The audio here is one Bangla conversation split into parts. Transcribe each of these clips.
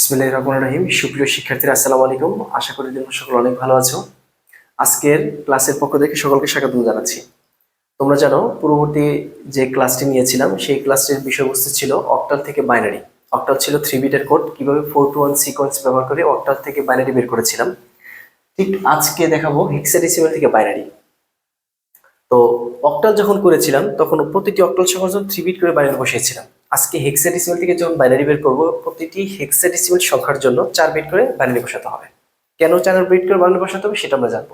বিসমিল্লাহ রহমান রহিম। সুপ্রিয় শিক্ষার্থীরা, আসসালামু আলাইকুম। আশা করি তোমরা সকল অনেক ভালো আছো। আজকের ক্লাসের পক্ষ থেকে সকলকে স্বাগত জানাচ্ছি। তোমরা জানো, পূর্ববর্তী যে ক্লাসটি নিয়েছিলাম, সেই ক্লাসটির বিষয়বস্তু ছিল অক্টাল থেকে বাইনারি। অক্টাল ছিল থ্রি বিটের কোড। কীভাবে ফোর টু ওয়ান সিকোয়েন্স ব্যবহার করে অক্টাল থেকে বাইনারি বের করেছিলাম। ঠিক আজকে দেখাবো হেক্সাডেসিমাল থেকে বাইনারি। তো অক্টাল যখন করেছিলাম, তখন প্রতিটি অক্টাল জন্য থ্রি বিট করে বাইনারি বসিয়েছিলাম। আজকে হেক্সাডেসিমাল থেকে যখন বাইনারি বের করব, প্রতিটি হেক্সাডেসিমাল সংখ্যার জন্য চার বিট করে বাইনারি বসাতে হবে। কেন চার বিট করে বাইনারি বসাতে হবে সেটা আমরা জানব।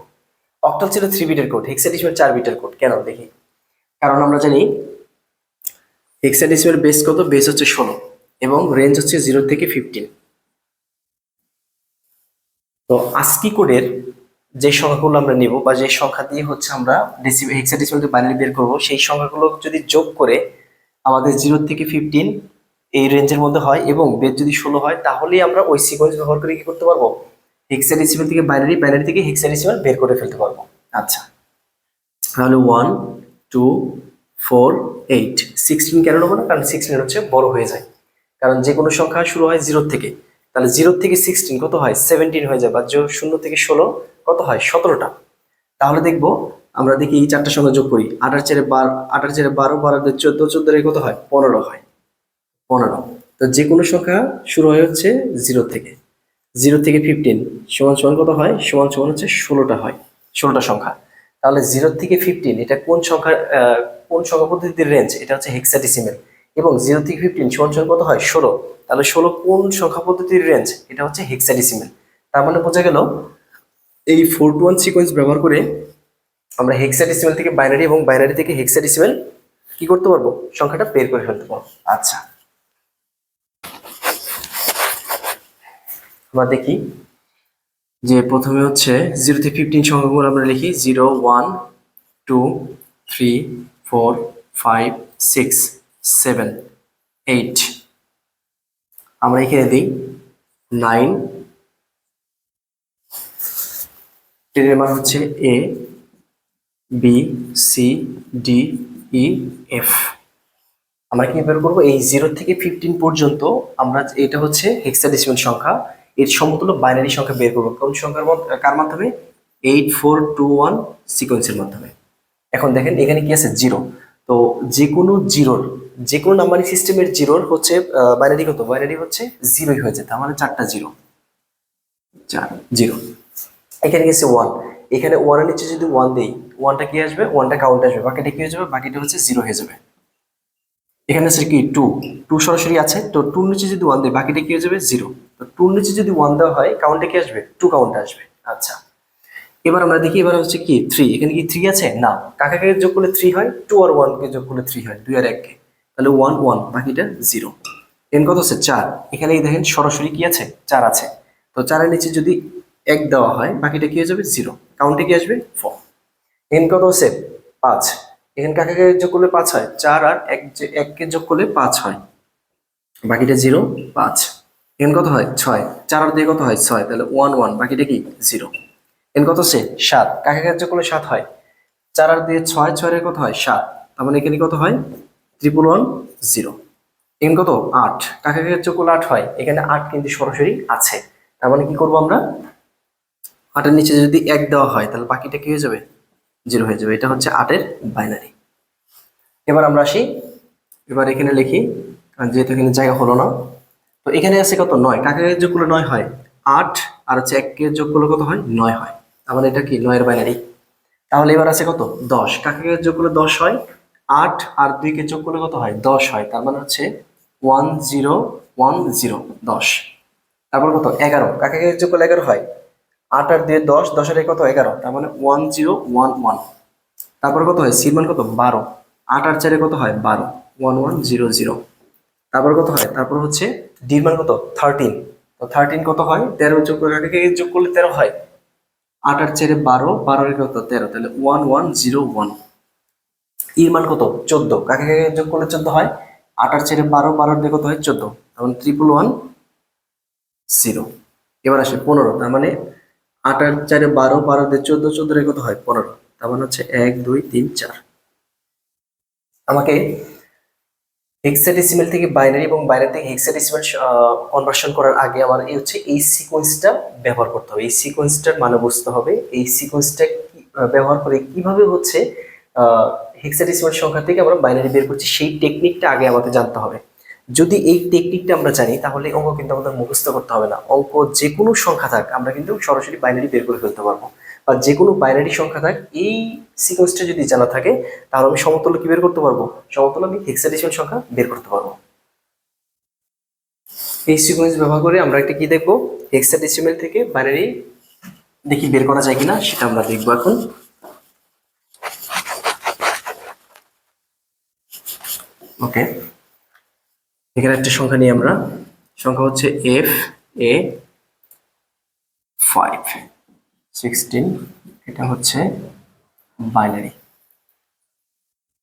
অক্টাল ছিল থ্রি বিটের কোড হেক্সাডেসিমাল চার বিটের কোড কেন দেখি? কারণ আমরা জানি হেক্সাডেসিমাল বেস কত? বেস হচ্ছে ষোলো এবং রেঞ্জ হচ্ছে জিরো থেকে ফিফটিন তো আস্কি কোডের যে সংখ্যাগুলো আমরা নিব বা যে সংখ্যা দিয়ে হচ্ছে আমরা হেক্সাডেসিমাল বাইনারি বের করব, সেই সংখ্যাগুলো যদি যোগ করে আমাদের জিরো থেকে ফিফটিন এই রেঞ্জের মধ্যে হয় এবং বেদ যদি ষোলো হয়, তাহলেই আমরা ওই সিকোয়েন্স ব্যবহার করে কি করতে পারব? হেক্সাডেসিমাল থেকে বাইনারি বাইনারি থেকে হেক্সাডেসিমাল বের করে ফেলতে পারব। আচ্ছা। তাহলে one two four eight sixteen কেন নেব না? কারণ সিক্সটিন হচ্ছে বড় হয়ে যায়। কারণ যে কোনো সংখ্যা শুরু হয় জিরো থেকে। তাহলে জিরো থেকে সিক্সটিন কত হয়? সেভেন্টিন হয়ে যায়। বা শূন্য থেকে ষোলো কত হয়? সতেরোটা। তাহলে দেখব আমরা দেখি এই চারটা সংখ্যা যোগ করি। আঠার চেরে বারো আঠার চেরে বারো বারো চোদ্দ চোদ্দ কত হয়? পনেরো হয়। পনেরো। তো যে কোনো সংখ্যা শুরু হয় হচ্ছে জিরো থেকে। জিরো থেকে ফিফটিন সমান সমান কত হয়? সমান সমান হচ্ছে ষোলোটা হয়। ষোলোটা সংখ্যা। তাহলে জিরো থেকে ফিফটিন এটা কোন সংখ্যার আহ, কোন সংখ্যা পদ্ধতির রেঞ্জ এটা হচ্ছে হেক্সাডেসিমেল এবং জিরো থেকে ফিফটিন সমান সমান কত হয়? ষোলো। তাহলে ষোলো কোন সংখ্যা পদ্ধতির রেঞ্জ এটা হচ্ছে হেক্সাডেসিমেল তার মানে বোঝা গেল এই ফোর টু ওয়ান সিকোয়েন্স ব্যবহার করে আমরা হেক্সাডেসিমেল থেকে বাইনারি এবং বাইনারি থেকে হেক্সাডেসিমেল কি করতে পারব? সংখ্যাটা বের করে ফেলতে পারব। আচ্ছা। আমরা দেখি যে প্রথমে হচ্ছে জিরো থেকে ফিফটিন সংখ্যাগুলো আমরা লিখি zero one two three four five six seven eight আমরা এখানে দিই নাইন টেনের মান হচ্ছে A B C D E F আমরা কি বের করব? এই জিরো থেকে ফিফটিন পর্যন্ত আমরা এটা হচ্ছে হেক্সাডেসিমাল সংখ্যা। এর সমতুল্য বাইনারি সংখ্যা বের করব। কোন সংখ্যার কার মাধ্যমে? এইট ফোর টু ওয়ান সিকোয়েন্সের মাধ্যমে। এখন দেখেন, এখানে কি আছে? জিরো তো যে কোনো জিরোর যে কোনো নাম্বারিং সিস্টেমের জিরোর হচ্ছে বাইনারি কত? বাইনারি হচ্ছে জিরোই হয়ে যায় তার মানে চারটা জিরো চার জিরো এখানে গেছে ওয়ান এখানে ওয়ানের নিচে যদি ওয়ান দেই ওয়ানটা কি আসবে? ওয়ানটা কাউন্ট আসবে। বাকিটা কি হয়ে যাবে? বাকিটা হচ্ছে জিরো হয়ে যাবে। এখানে আছে কি? টু টু সরাসরি আছে। তো টুর নিচে যদি ওয়ান দেয় বাকিটা কি হয়ে যাবে? জিরো তো টুর নিচে যদি ওয়ান দেওয়া হয় কাউন্টে কি আসবে? টু কাউন্ট আসবে। আচ্ছা। এবার আমরা দেখি, এবার হচ্ছে কি? থ্রি এখানে কি থ্রি আছে? না। কাকাকে যোগ করলে থ্রি হয়? টু আর ওয়ানকে যোগ করলে থ্রি হয়। দুই আর এককে তাহলে ওয়ান ওয়ান বাকিটা জিরো এন কত আছে? চার। এখানে দেখেন সরাসরি কি আছে? চার আছে। তো চারের নিচে যদি এক দেওয়া হয়, বাকিটা কি হয়ে যাবে? জিরো কাউন্টে কি আসবে? ফোর এন কত আছে পাঁচ। এখানে কাকাকে যোগ করলে পাঁচ হয়? চার আর এক এককে যোগ করলে পাঁচ হয়। বাকিটা জিরো পাঁচ। এন কত হয়? ছয়। চার আর দিয়ে কত হয়? ছয়। তাহলে ওয়ান ওয়ান বাকিটা কি? জিরো এন কত সে সাত। কাকাকে যোগ করলে সাত হয়? চার আর দিয়ে ছয়। ছয় এর কত হয়? সাত। তার মানে এখানে কত হয়? ত্রিপুল ওয়ান জিরো এন কত? আট। কাকাকে যোগ করলে আট হয়? এখানে আট কিন্তু সরাসরি আছে। তার মানে কি করব আমরা? আটের নিচে যদি এক দেওয়া হয়, তাহলে বাকিটা কি হয়ে যাবে? জিরো হয়ে যাবে। এটা হচ্ছে আটের বাইনারি এবার আমরা আসি। এবার এখানে লিখি যেহেতু এখানে জায়গা হলো না। তো এখানে আছে কত? নয়। কাকে যোগ নয় হয়? আট আর হচ্ছে এককে যোগ কত হয়? নয় হয়। তার মানে এটা কি? নয়ের বাইনারি তাহলে এবার আছে কত? দশ। কাকে যোগ দশ হয়? আট আর দুইকে যোগ করলে কত হয়? দশ হয়। তার মানে হচ্ছে ওয়ান জিরো ওয়ান জিরো দশ। তারপর কত? এগারো। কাকে যোগ করলে এগারো হয়? আট আর দিয়ে দশ, দশের কত? এগারো। তার মানে ওয়ান জিরো ওয়ান ওয়ান তারপর কত হয়? সির মান কত? বারো। আট আর চারে কত হয়? বারো। ওয়ান ওয়ান জিরো জিরো তারপর কত হয়? তারপর হচ্ছে ডির মান কত? থার্টিন তো থার্টিন কত হয়? তেরো যোগ করে যোগ করলে তেরো হয়? আট আর চারে বারো বারোর কত? তেরো। তাহলে ওয়ান ওয়ান জিরো ওয়ান ইর মান কত? চোদ্দ। কাকে কাকে যোগ করলে চোদ্দ হয়? আট আর চারে বারো বারোর দিয়ে কত হয়? চোদ্দ। তখন ট্রিপল ওয়ান জিরো এবার আসে, পনেরো। তার মানে আট আর চারে বারো বারো দিয়ে চোদ্দ চোদ্দ রে কত হয়? পনেরো। তার মানে হচ্ছে এক, দুই, তিন, চার। আমাকে হেক্সাডেসিমেল থেকে বাইনারি এবং বাইনারি থেকে হেক্সাডেসিমেল কনভার্সন করার আগে আমার এই হচ্ছে এই সিকোয়েন্সটা ব্যবহার করতে হবে। এই সিকোয়েন্সটার মানে বুঝতে হবে এই সিকোয়েন্সটা ব্যবহার করে কীভাবে হচ্ছে হেক্সাডেসিমেল সংখ্যা থেকে আমরা বাইনারি বের করছি, সেই টেকনিকটা আগে আমাদের জানতে হবে। যদি এই টেকনিকটা আমরা জানি, তাহলে অঙ্ক কিন্তু আমাদের মুখস্থ করতে হবে না। অঙ্ক যে কোনো সংখ্যা থাক, আমরা কিন্তু সরাসরি বাইনারি বের করে ফেলতে পারব। বা যে কোনো বাইনারি সংখ্যা থাক, এই সিকোয়েন্সটা যদি জানা থাকে, তাহলে আমি সমতুল্য কি বের করতে পারব? সমতুল্য আমি হেক্সাডেসিমাল সংখ্যা বের করতে পারব। এই সিকোয়েন্স ব্যবহার করে আমরা একটা কি দেখব? হেক্সাডেসিমাল থেকে বাইনারি দেখি বের করা যায় কিনা, সেটা আমরা দেখব এখন। ওকে এখানে একটা সংখ্যা নিই আমরা। সংখ্যা হচ্ছে এফ এ ফাইভ সিক্সটিন এটা হচ্ছে বাইনারি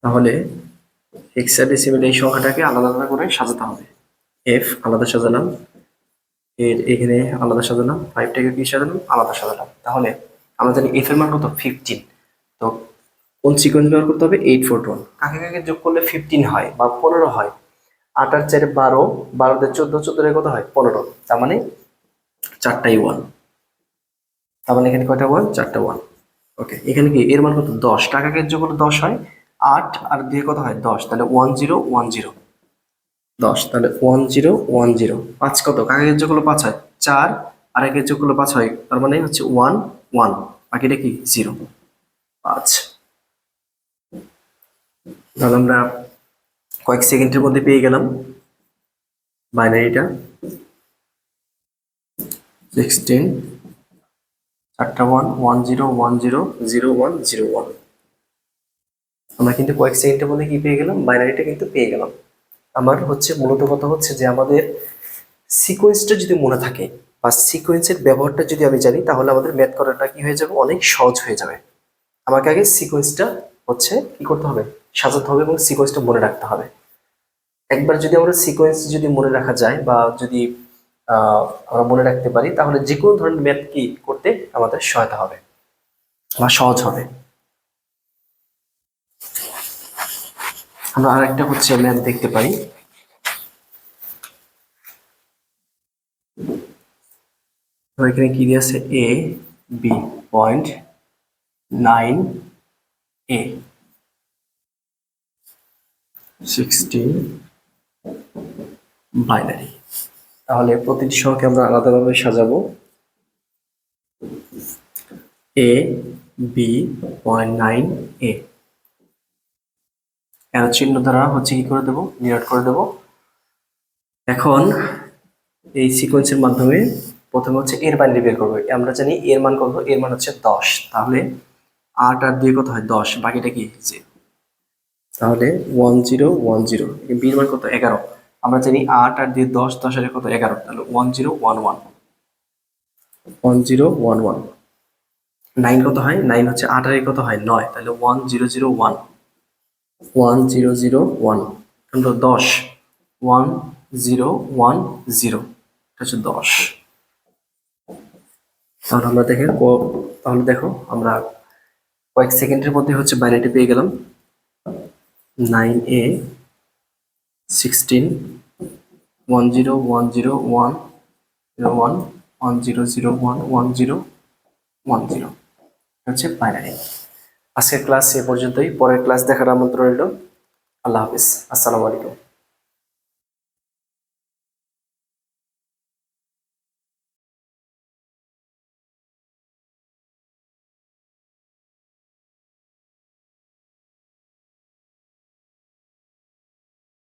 তাহলে হেক্সাডেসিমেল এই সংখ্যাটাকে আলাদা আলাদা করে সাজাতে হবে। এফ আলাদা সাজালাম, এর এখানে আলাদা সাজালাম ফাইভটাকে কি সাজালাম? আলাদা সাজালাম। তাহলে আমরা জানি এফ এর মান কত? ফিফটিন তো কোন সিকোয়েন্স ব্যবহার করতে হবে? এইট ফোর ওয়ান কাকে কাকে যোগ করলে ফিফটিন হয় বা পনেরো হয়? আট আর চারে বারো, বারোতে চোদ্দ, চোদ্দোতে কত হয়? পনেরো। তার মানে চারটাই ওয়ান তার মানে এখানে কয়টা ওয়ান চারটা ওয়ান ওকে এখানে কি? এর মান কত? দশ। টাকাকে করলে দশ হয়? আট। আর দিয়ে কত হয়? দশ। তাহলে ওয়ান জিরো ওয়ান জিরো দশ। তাহলে ওয়ান জিরো ওয়ান জিরো পাঁচ কত? যোগ করলে পাঁচ হয়? চার। আর যোগ করলে পাঁচ হয়? তার মানে হচ্ছে ওয়ান ওয়ান বাকিটা কি? জিরো পাঁচ। তাহলে আমরা কয়েক সেকেন্ডের মধ্যে পেয়ে গেলাম বাইনারিটা। সিক্সটিন চারটা one one zero one zero zero one zero one আমরা কিন্তু কয়েক সেকেন্ডের মধ্যে কি পেয়ে গেলাম? বাইনারিটা কিন্তু পেয়ে গেলাম। আমার হচ্ছে মূলত কথা হচ্ছে যে আমাদের সিকোয়েন্সটা যদি মনে থাকে বা সিকোয়েন্সের ব্যবহারটা যদি আমি জানি, তাহলে আমাদের ম্যাথ করাটা কি হয়ে যাবে? অনেক সহজ হয়ে যাবে। আমাকে আগে সিকোয়েন্সটা হচ্ছে কি করতে হবে? সাজাতে হবে এবং সিকোয়েন্সটা মনে রাখতে হবে। একবার যদি আমরা সিকোয়েন্স যদি মনে রাখা যায় বা যদি আমরা মনে রাখতে পারি, তাহলে যে কোনো ধরনের ম্যাথ কি করতে আমাদের সহায়তা হবে বা সহজ হবে। আমরা আরেকটা হচ্ছে ম্যাথ দেখতে পারি। এখানে কি দিয়ে আছে? A B point nine A sixteen binary তাহলে প্রতিটি সংখ্যা আমরা আলাদাভাবে সাজাবো। A B point nine A এর চিহ্ন দ্বারা হচ্ছে কি করে দেবো? নিরাট করে দেবো। এখন এই সিকোয়েন্সের মাধ্যমে প্রথমে হচ্ছে এর বাইনারি বের করব। আমরা জানি এর মান কত? এর মান হচ্ছে দশ। তাহলে আট আর দুই কত হয়? দশ। বাকিটা কি? যে তাহলে ওয়ান জিরো ওয়ান জিরো বির মান কত? এগারো। আমরা জানি আট আর দিয়ে দশ দশ আর কত? এগারো। তাহলে one zero one one one zero one one nine কত হয়? নাইন হচ্ছে আট আর কত হয়? নয়। তাহলে one zero zero one one zero zero one আমরা দশ। ওয়ান জিরো ওয়ান জিরো এটা হচ্ছে দশ। তাহলে আমরা দেখে তাহলে দেখো আমরা কয়েক সেকেন্ডের মধ্যে হচ্ছে বাইনারিটি পেয়ে গেলাম। Nine A sixteen one zero one zero one zero one one zero zero one one zero one zero. হচ্ছে বাইনারি আজকের ক্লাস এ পর্যন্তই। পরের ক্লাস দেখার আমন্ত্রণ রইল। আল্লাহ হাফিজ। আসসালামু আলাইকুম।